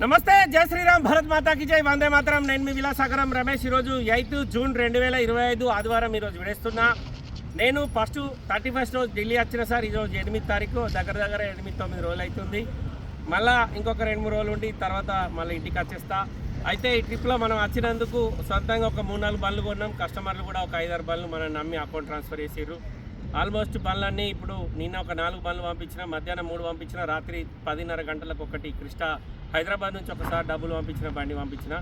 నమస్తే జై శ్రీరామ్ భరత్ మాతాకి జై. వందే మాతరం. నేను మీ విలాసాగరం రమేష్. ఈరోజు ఎయిత్ జూన్ రెండు వేల ఇరవై ఐదు ఆదివారం ఈరోజు విడేస్తున్నా. నేను ఫస్ట్ థర్టీ ఫస్ట్ రోజు ఢిల్లీ వచ్చిన సార్. ఈరోజు ఎనిమిది తారీఖు దగ్గర దగ్గర ఎనిమిది తొమ్మిది రోజులు అవుతుంది మళ్ళా ఇంకొక రెండు మూడు రోజులు ఉండి తర్వాత మళ్ళీ ఇంటికి వచ్చేస్తా. అయితే ఈ ట్రిప్లో మనం వచ్చినందుకు సొంతంగా ఒక మూడు నాలుగు బండ్లు కొన్నాం. కస్టమర్లు కూడా ఒక ఐదారు బండ్లు మనం నమ్మి అకౌంట్ ట్రాన్స్ఫర్ చేసారు ఆల్మోస్ట్ బండ్లన్నీ ఇప్పుడు నిన్న ఒక నాలుగు బండ్లు పంపించిన మధ్యాహ్నం మూడు పంపించిన రాత్రి పదిన్నర గంటలకు ఒకటి కృష్ణ హైదరాబాద్ నుంచి ఒకసారి డబ్బులు పంపించిన బండి పంపించిన.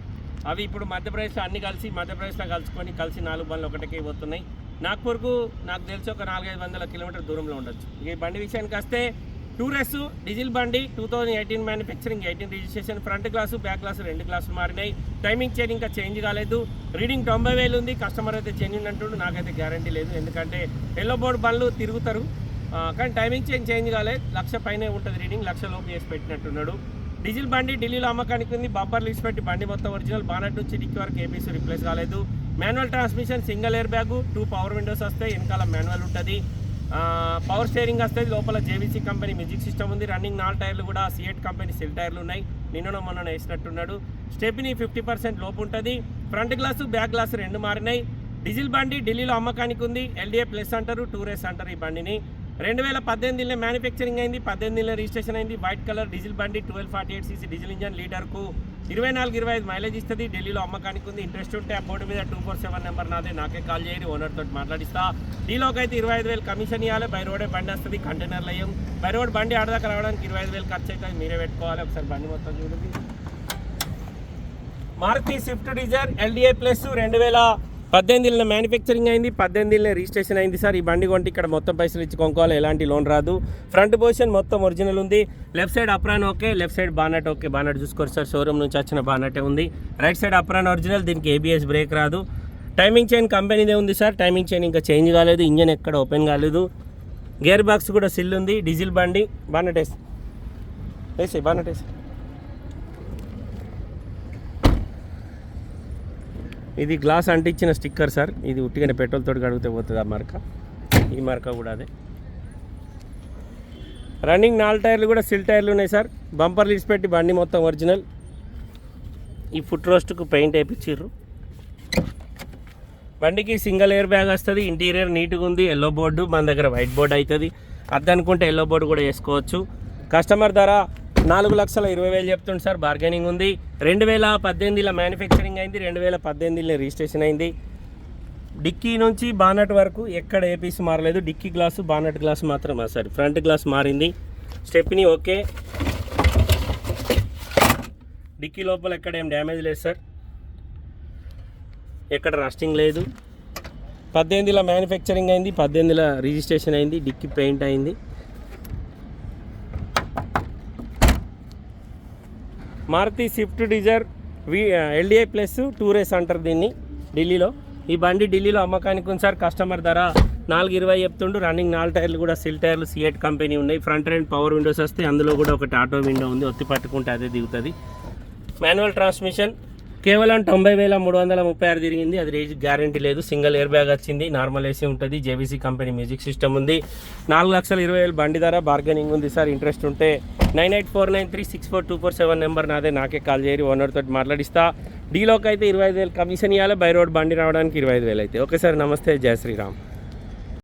అవి ఇప్పుడు మధ్యప్రదేశ్లో అన్ని కలిసి మధ్యప్రదేశ్లో కలుసుకొని కలిసి నాలుగు బండ్లు ఒకటికి పోతున్నాయి. నాగ్పూర్కు నాకు తెలిసి ఒక నాలుగైదు వందల కిలోమీటర్ దూరంలో ఉండొచ్చు. ఈ బండి విషయానికి వస్తే టూరెస్ డీజిల్ బండి two thousand eighteen manufacturing eighteen registration front glass back glass రెండు గ్లాసులు మారినాయి. టైమింగ్ చైన్ ఇంకా చేంజ్ కాలేదు. రీడింగ్ తొంభై వేలు ఉంది. కస్టమర్ అయితే చేంజ్ అంటుండు నాకైతే గ్యారంటీ లేదు. ఎందుకంటే ఎల్లో బోర్డ్ బండ్లు తిరుగుతారు. కానీ టైమింగ్ చేంజ్ చేంజ్ కాలేదు లక్ష పైనే ఉంటుంది రీడింగ్. లక్ష లోపు చేసి పెట్టినట్టున్నాడు. డీజిల్ బండి ఢిల్లీలో అమ్మకానికి ఉంది. బంపర్ లిస్ట్ పెట్టి బండి మొత్తం ఒరిజినల్. బానట్ నుంచి డిక్కి వరకు ఏపీసీ రిప్లేస్ కాలేదు. Manual transmission single air bag two power windows వస్తాయి. వెనకాల మాన్యువల్ ఉంటుంది. పవర్ స్టేరింగ్ వస్తుంది. లోపల జేవీసీ కంపెనీ మ్యూజిక్ సిస్టమ్ ఉంది. రన్నింగ్ నాలుగు టైర్లు కూడా సిఎట్ కంపెనీ సెల్ టైర్లు ఉన్నాయి. నిన్న మొన్న వేసినట్టున్నాడు. స్టెప్ని ఫిఫ్టీ పర్సెంట్ లోపు ఉంటుంది. ఫ్రంట్ గ్లాసు బ్యాక్ గ్లాస్ రెండు మారినాయి. డీజిల్ బండి ఢిల్లీలో అమ్మకానికి ఉంది. ఎల్డీఏ ప్లస్ అంటారు. టూరేస్ అంటారు ఈ బండిని. రెండు వేల పద్దెనిమిదిలో మ్యానుఫ్యాక్చరింగ్ అయింది. పద్దెనిమిదిలో రిజిస్ట్రేషన్ అయింది. వైట్ కలర్ డీజిల్ బండి twelve forty eight CC diesel engine లీటర్కు ఇరవై నాలుగు ఇరవై ఐదు మైలేజ్ ఇస్తుంది. ఢిల్లీలో అమ్మకానికి ఉంది. ఇంట్రెస్ట్ ఉంటే ఆ బోర్డు మీద టూ ఫోర్ సెవెన్ నెంబర్ నాదే. నాకే కాల్ చేయండి ఓనర్ తోటి మాట్లాడిస్తా. డీలోకి అయితే ఇరవై ఐదు వేలు కమిషన్ ఇవ్వాలి బై రోడే బండి వస్తుంది. కంటైనర్లు అయ్యాం బై రోడ్ బండి ఆడదాకా రావడానికి ఇరవై ఐదు వేలు ఖర్చు అవుతుంది మీరే పెట్టుకోవాలి. ఒకసారి బండి మొత్తం చూడండి. Maruti Swift Dzire LDI plus రెండు వేల పద్దెనిమిదిలో మ్యానుఫ్యాక్చరింగ్ అయింది పద్దెనిమిదిలో రిజిస్ట్రేషన్ అయింది సార్. ఈ బండి కొంటే ఇక్కడ మొత్తం పైసలు ఇచ్చి కొనుక్కోవాలి ఎలాంటి లోన్ రాదు. ఫ్రంట్ పొజిషన్ మొత్తం ఒరిజినల్ ఉంది. Left side apron okay left side bonnet okay bonnet చూసుకోరు సార్ షోరూమ్ నుంచి వచ్చిన బానటే ఉంది. రైట్ సైడ్ అప్రాన్ ఒరిజినల్ దీనికి ఏబిఎస్ బ్రేక్ రాదు. టైమింగ్ చైన్ కంపెనీదే ఉంది సార్. టైమింగ్ చైన్ ఇంకా చేంజ్ కాలేదు ఇంజన్ ఎక్కడ ఓపెన్ కాలేదు. గేర్ బాక్స్ కూడా సిల్ ఉంది డీజిల్ బండి బానట్ వేసి. వేసి బానట్ వేసి. ఇది గ్లాస్ అంటించిన స్టిక్కర్ సార్. ఇది ఉట్టిగానే పెట్రోల్ తోటి కడిగితే పోతుంది ఆ మరక? ఈ మరక కూడా అదే. రన్నింగ్ నాలుగు టైర్లు కూడా సిల్ టైర్లు ఉన్నాయి సార్. బంపర్ లీడ్స్ పెట్టి బండి మొత్తం ఒరిజినల్. ఈ ఫుట్ రోస్ట్కు పెయింట్ వేయించారు బండికి సింగిల్ ఎయిర్ బ్యాగ్ వస్తుంది ఇంటీరియర్ నీట్గా ఉంది ఎల్లో బోర్డు మన దగ్గర వైట్ బోర్డు అవుతుంది అద్దనుకుంటే ఎల్లో బోర్డు కూడా వేసుకోవచ్చు. కస్టమర్ ధర నాలుగు లక్షల ఇరవై వేలు చెప్తుంది సార్ బార్గెనింగ్ ఉంది. రెండు వేల పద్దెనిమిదిలో మ్యానుఫ్యాక్చరింగ్ అయింది రెండు వేల పద్దెనిమిదిలో రిజిస్ట్రేషన్ అయింది. డిక్కీ నుంచి బానట్ వరకు ఎక్కడ ఏ పీస్ మారలేదు. డిక్కీ గ్లాసు బానట్ గ్లాస్ మాత్రం సారీ. ఫ్రంట్ గ్లాస్ మారింది. Stepney okay. డిక్కీ లోపల ఎక్కడ ఏం డ్యామేజ్ లేదు సార్. ఎక్కడ రస్టింగ్ లేదు. పద్దెనిమిదిలో మ్యానుఫ్యాక్చరింగ్ అయింది పద్దెనిమిదిలో రిజిస్ట్రేషన్ అయింది డిక్కీ పెయింట్ అయింది. Maruti Swift Dzire V LDI plus tour S అంటారు దీన్ని ఢిల్లీలో. ఈ బండి ఢిల్లీలో అమ్మకానికి ఉంది సార్. కస్టమర్ ధర నాలుగు ఇరవై చెప్తుండు. రన్నింగ్ నాలుగు టైర్లు కూడా సిల్ టైర్లు సిఎట్ కంపెనీ ఉన్నాయి. ఫ్రంట్ అండ్ పవర్ విండోస్ వస్తే అందులో కూడా ఒకటి ఆటో విండో ఉంది. ఒత్తి పట్టుకుంటే అదే దిగుతుంది. మాన్యువల్ ట్రాన్స్మిషన్ కేవలం తొంభై వేల మూడు వందల ముప్పై ఆరు తిరిగింది. అది రేజ్ గ్యారంటీ లేదు. సింగిల్ ఎయిర్ బ్యాగ్ వచ్చింది. నార్మల్ ఏసీ ఉంటుంది. జేబీసీ కంపెనీ మ్యూజిక్ సిస్టమ్ ఉంది. నాలుగు లక్షల ఇరవై వేలు బండి ధర బార్గెనింగ్ ఉంది సార్. ఇంట్రెస్ట్ ఉంటే nine eight four nine three six four two four seven number నాదే. నాకే కాల్ చేయరు. ఓనర్ తోటి మాట్లాడిస్తా. డీలోకి అయితే ఇరవై ఐదు వేలు కమిషన్ ఇవ్వాలి బై రోడ్ బండి రావడానికి ఇరవై ఐదు వేలు అయితే. Okay sir. నమస్తే. జయ శ్రీరామ్.